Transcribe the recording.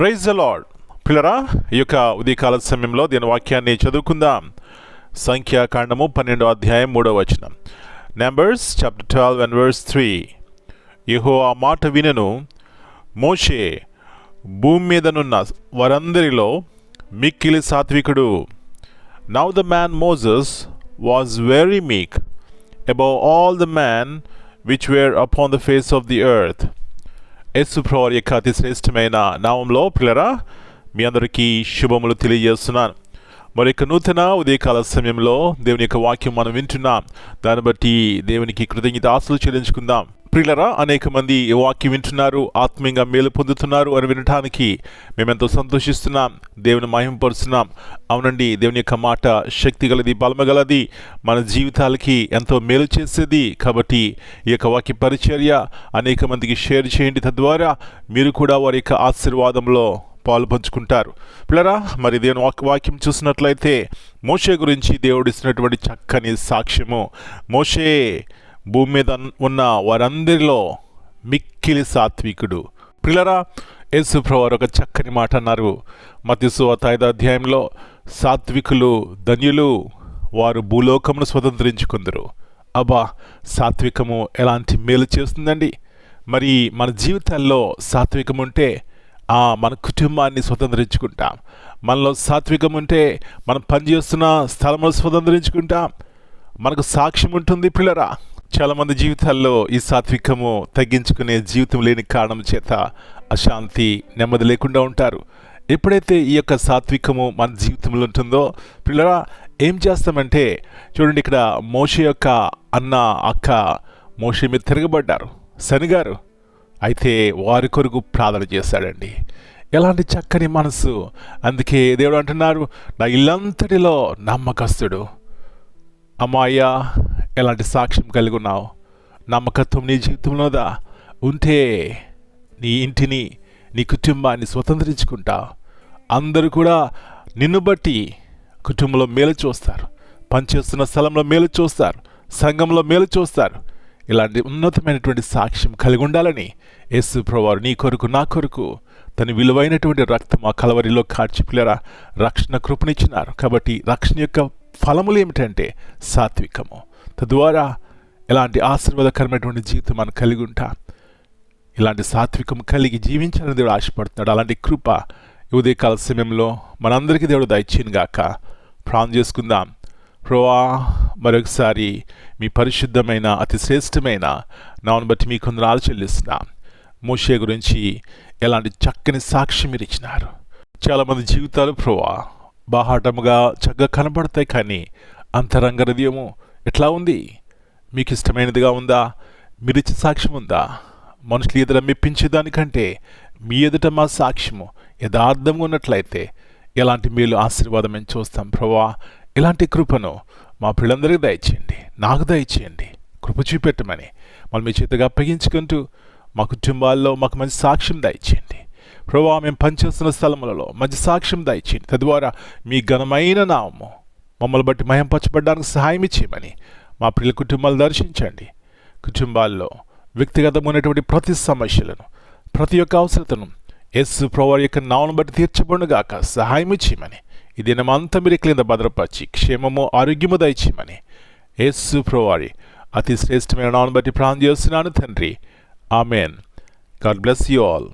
Praise the పిల్లరా ఈ యొక్క ఉదయకాల సమయంలో దీని వాక్యాన్ని చదువుకుందాం. సంఖ్యాకాండము పన్నెండో అధ్యాయం మూడో వచనం. Numbers chapter twelve and verse three యహో ఆ మాట వినను. మోషే భూమి మీదనున్న వారందరిలో మిక్కిలి సాత్వికుడు. Now the man Moses was very meek above all the man which were upon the face of the earth యేసుప్రవర్ యొక్క అతి శ్రేష్టమైన నామంలో పిల్లరా మీ అందరికీ శుభములు తెలియజేస్తున్నాను. మరి యొక్క నూతన ఉదయకాల సమయంలో దేవుని యొక్క వాక్యం మనం వింటున్నాం. దాన్ని బట్టి దేవునికి కృతజ్ఞత ఆశలు చెల్లించుకుందాం. ప్రిలరా అనేక మంది వాక్యం వింటున్నారు ఆత్మీయంగా మేలు పొందుతున్నారు అని వినటానికి మేమెంతో సంతోషిస్తున్నాం దేవుని మహింపరుస్తున్నాం అవునండి దేవుని యొక్క మాట శక్తి గలది బలమగలది మన జీవితాలకి ఎంతో మేలు చేసేది. కాబట్టి ఈ యొక్క వాక్య పరిచర్య అనేక మందికి షేర్ చేయండి. తద్వారా మీరు కూడా వారి యొక్క ఆశీర్వాదంలో పాలు పంచుకుంటారు. పిల్లరా మరి దేవుని వాక్ వాక్యం చూసినట్లయితే మోషే గురించి దేవుడు ఇచ్చినటువంటి చక్కని సాక్ష్యము. మోషే భూమి మీద ఉన్న వారందరిలో మిక్కిలి సాత్వికుడు. పిల్లరా యేసుప్రవారు ఒక చక్కని మాట అన్నారు. మత్స్సు ఐదో అధ్యాయంలో సాత్వికులు ధన్యులు వారు భూలోకమును స్వతంత్రించుకుందరు. అబ్బా సాత్వికము ఎలాంటి మేలు చేస్తుందండి? మరి మన జీవితాల్లో సాత్వికం ఉంటే ఆ మన కుటుంబాన్ని స్వతంత్రించుకుంటాం. మనలో సాత్వికం ఉంటే మనం పనిచేస్తున్న స్థలంలో స్వతంత్రించుకుంటాం. మనకు సాక్ష్యం ఉంటుంది పిల్లరా చాలామంది జీవితాల్లో ఈ సాత్వికము తగ్గించుకునే జీవితం లేని కారణం చేత అశాంతి నెమ్మది లేకుండా ఉంటారు. ఎప్పుడైతే ఈ యొక్క సాత్వికము మన జీవితంలో ఉంటుందో పిల్లరా ఏం చేస్తామంటే చూడండి ఇక్కడ మోష యొక్క అన్న అక్క మోష మీద తిరగబడ్డారు. శనిగారు అయితే వారి కొరకు ప్రార్థన చేశాడండి. ఎలాంటి చక్కని మనసు. అందుకే దేవుడు అంటున్నారు నా ఇల్లంతటిలో నమ్మకస్తుడు. అమ్మాయ్యా ఎలాంటి సాక్ష్యం కలిగి ఉన్నావు? నమ్మకత్వం నీ జీవితంలోదా ఉంటే నీ ఇంటిని నీ కుటుంబాన్ని స్వతంత్రించుకుంటావు. అందరూ కూడా నిన్ను బట్టి కుటుంబంలో మేలు చూస్తారు. పనిచేస్తున్న స్థలంలో మేలు చూస్తారు. సంఘంలో మేలు చూస్తారు. ఇలాంటి ఉన్నతమైనటువంటి సాక్ష్యం కలిగి ఉండాలని యేసు ప్రభువారు నీ కొరకు నా కొరకు తన విలువైనటువంటి రక్తం ఆ కలవరిలో కాడ్చిపిల్లరా రక్షణ కృపనిచ్చినారు కాబట్టి రక్షణ యొక్క ఫలములు ఏమిటంటే సాత్వికము. తద్వారా ఇలాంటి ఆశీర్వాదకరమైనటువంటి జీవితం మనం కలిగి ఉంటాం. ఇలాంటి సాత్వికం కలిగి జీవించాలని దేవుడు ఆశపడుతున్నాడు. అలాంటి కృప ఉదయకాల సమయంలో మనందరికీ దేవుడు దయచేయను గాక. ప్రాణం చేసుకుందాం. ప్రోవా మరొకసారి మీ పరిశుద్ధమైన అతి శ్రేష్టమైన నాను బట్టి మీ కొందరు చెల్లిస్తున్నా. మోషే గురించి ఎలాంటి చక్కని సాక్షి మీరు ఇచ్చినారు. చాలామంది జీవితాలు ప్రోవా బాహాటముగా చక్కగా కనబడతాయి కానీ అంతరంగ హృదయము ఎట్లా ఉంది? మీకు ఇష్టమైనదిగా ఉందా? మీరిచ్చే సాక్ష్యం ఉందా? మనుషులు ఎదుట మెప్పించేదానికంటే మీ ఎదుట మా సాక్ష్యము యథార్థంగా ఉన్నట్లయితే ఎలాంటి మేలు ఆశీర్వాదం మేము చూస్తాం ప్రభా. ఇలాంటి కృపను మా పిల్లలందరికీ దయచేయండి. నాకు దయచేయండి. కృప చూపెట్టమని మళ్ళీ మీ చేతగా అప్పగించుకుంటూ మా కుటుంబాల్లో మాకు మంచి సాక్ష్యం దయచేయండి. ప్రభా మేము పనిచేస్తున్న స్థలములలో మంచి సాక్ష్యం దయచేయండి. తద్వారా మీ ఘనమైన నామము మమ్మల్ని బట్టి మయంపరచబడడానికి సహాయం ఇచ్చేయమని మా ప్రియుల కుటుంబాలు దర్శించండి. కుటుంబాల్లో వ్యక్తిగతమైనటువంటి ప్రతి సమస్యలను ప్రతి ఒక్క అవసరతను ఎస్సు ప్రవారి యొక్క నామను బట్టి తీర్చబడుగాక సహాయం ఇచ్చేయమని ఈ దినమంతా మీరు క్రింద భద్రపరిచి క్షేమము ఆరోగ్యము దయచేయమని ఎస్సు ప్రవారి అతి శ్రేష్టమైన నామను బట్టి ప్రాణం చేస్తున్నాను తండ్రి. Amen. God bless you all.